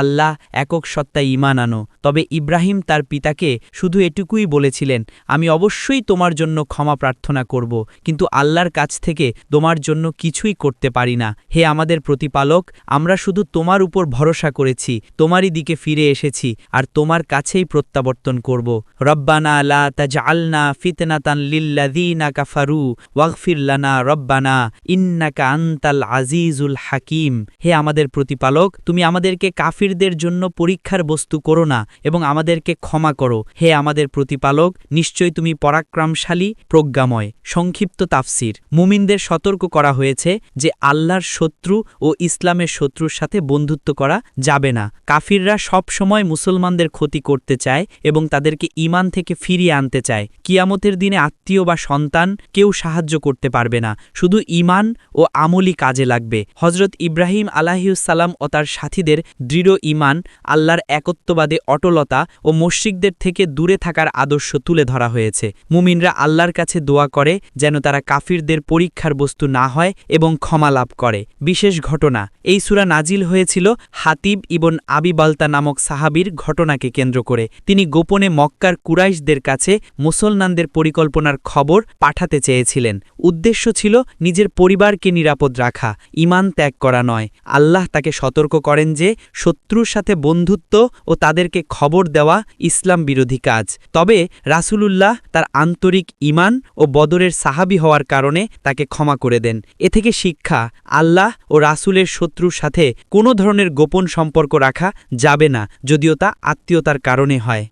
আল্লাহ একক সত্তা ইমান আনো। তবে ইব্রাহিম তার পিতাকে শুধু এটুকুই বলেছিলেন, আমি অবশ্যই তোমার জন্য ক্ষমা প্রার্থনা করব, কিন্তু আল্লাহর কাছ থেকে তোমার জন্য কিছুই করতে পারি না। হে আমাদের প্রতিপালক, আমরা শুধু তোমার উপর ভরসা করেছি, তোমারই দিকে ফিরে এসেছি, আর তোমার কাছেই প্রত্যাবর্তন করব। রব্বানা লা তাজআলনা ফিতনাতান লিল্লাযীনা কাফারু, ওয়াগফির লানা রব্বানা, ইন্নাকা আনতাল আজিজুল হাকিম। হে আমাদের প্রতিপালক, তুমি আমাদেরকে কাফিরদের জন্য পরীক্ষার বস্তু করো না এবং আমাদেরকে ক্ষমা করো। হে আমাদের প্রতিপালক, নিশ্চয় তুমি পরাক্রমশালী, প্রজ্ঞাময়, সংক্ষিপ্ত তাফসির। মুমিনদের সতর্ক করা হয়েছে যে আল্লাহর শত্রু ও ইসলামের শত্রুর সাথে বন্ধুত্ব করা যাবে না। কাফিররা সব সময় মুসলমানদের ক্ষতি করতে চায় এবং তাদেরকে ইমান থেকে ফিরিয়ে আনতে চায়। কিয়ামতের দিনে আত্মীয় বা সন্তান কেউ সাহায্য করতে পারবে না। শুধু ইমান ও আমলি কাজে লাগবে। হজরত ইব্রাহিম আলাহিউসাল্লাম ও তার সাথীদের দৃঢ় ইমান আল্লাহর একত্ববাদে অটলতা ও মস্যিকদের থেকে দূরে থাকার আদর্শ তুলে ধরা হয়েছে। মুমিনরা আল্লাহর কাছে দোয়া করে যেন তারা কাফিরদের পরীক্ষার বস্তু না হয় এবং ক্ষমা লাভ করে। বিশেষ ঘটনা, এই সুরা নাজিল হয়েছিল হাতিব ইবন আবিবালতা নামক সাহাবির ঘটনাকে কেন্দ্র করে। তিনি গোপনে মক্কার কুরাইশদের কাছে মুসলমানদের পরিকল্পনার খবর পাঠাতে চেয়েছিলেন। উদ্দেশ্য ছিল নিজের পরিবারকে নিরাপদ রাখা ইমান ত্যাগ করা নয়। আল্লাহ তাকে সতর্ক করেন যে শত্রুর সাথে বন্ধুত্ব ও তাদেরকে খবর দেওয়া ইসলাম বিরোধী কাজ। তবে রাসুলুল্লাহ তার আন্তরিক ইমান ও বদরের সাহাবি হওয়ার কারণে তাকে ক্ষমা করে দেন। এ থেকে শিক্ষা, আল্লাহ ও রাসুলের শত্রুর সাথে কোনো ধরনের গোপন সম্পর্ক রাখা যাবে না, যদিও তা আত্মীয়তার কারণে হয়।